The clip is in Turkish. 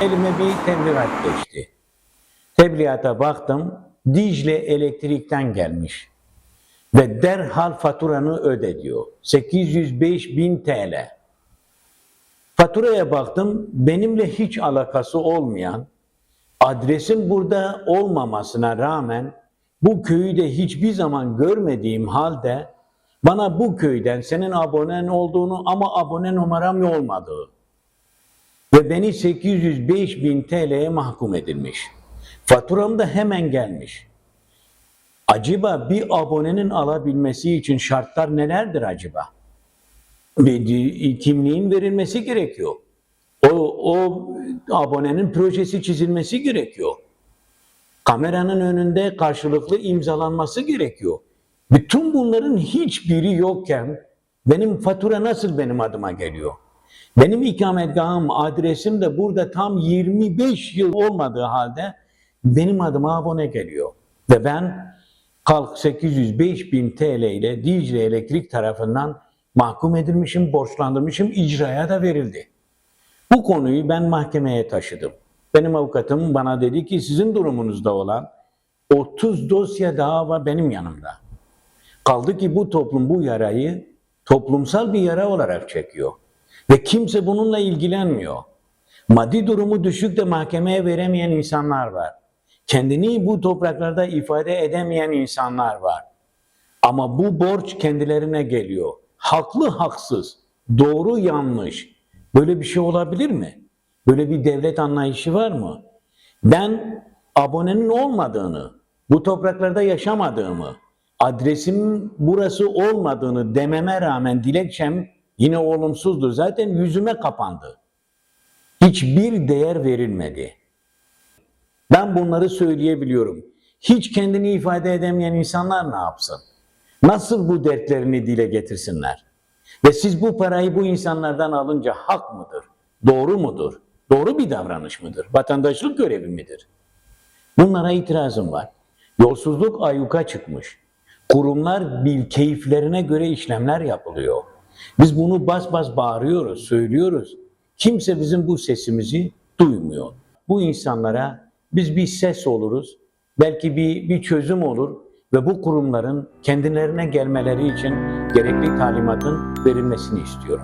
Elime bir tebligat geçti. Tebliğata baktım, Dicle Elektrik'ten gelmiş. Ve derhal faturanı öde diyor. 805 bin TL. Faturaya baktım, benimle hiç alakası olmayan, adresin burada olmamasına rağmen bu köyü de hiçbir zaman görmediğim halde bana bu köyden senin abonen olduğunu ama abone numaram olmadığı ve beni 805 bin TL'ye mahkum edilmiş. Faturam da hemen gelmiş. Acaba bir abonenin alabilmesi için şartlar nelerdir acaba? Bir kimliğin verilmesi gerekiyor. O, o abonenin projesi çizilmesi gerekiyor. Kameranın önünde karşılıklı imzalanması gerekiyor. Bütün bunların hiçbiri yokken benim fatura nasıl benim adıma geliyor? Benim ikametgahım, adresim de burada tam 25 yıl olmadığı halde benim adıma abone geliyor. Ve ben kalk 805 bin TL ile Dicle Elektrik tarafından mahkum edilmişim, borçlandırmışım, icraya da verildi. Bu konuyu ben mahkemeye taşıdım. Benim avukatım bana dedi ki sizin durumunuzda olan 30 dosya daha var benim yanımda. Kaldı ki bu toplum bu yarayı toplumsal bir yara olarak çekiyor. Ve kimse bununla ilgilenmiyor. Maddi durumu düşük de mahkemeye veremeyen insanlar var. Kendini bu topraklarda ifade edemeyen insanlar var. Ama bu borç kendilerine geliyor. Haklı haksız, doğru yanlış. Böyle bir şey olabilir mi? Böyle bir devlet anlayışı var mı? Ben abonenin olmadığını, bu topraklarda yaşamadığımı, adresim burası olmadığını dememe rağmen dilekçem yine olumsuzdur. Zaten yüzüme kapandı. Hiçbir değer verilmedi. Ben bunları söyleyebiliyorum. Hiç kendini ifade edemeyen insanlar ne yapsın? Nasıl bu dertlerini dile getirsinler? Ve siz bu parayı bu insanlardan alınca hak mıdır? Doğru mudur? Doğru bir davranış mıdır? Vatandaşlık görevi midir? Bunlara itirazım var. Yolsuzluk ayyuka çıkmış. Kurumlar bil keyiflerine göre işlemler yapılıyor. Biz bunu bas bas bağırıyoruz, söylüyoruz. Kimse bizim bu sesimizi duymuyor. Bu insanlara biz bir ses oluruz. Belki bir, bir çözüm olur ve bu kurumların kendilerine gelmeleri için gerekli talimatın verilmesini istiyorum.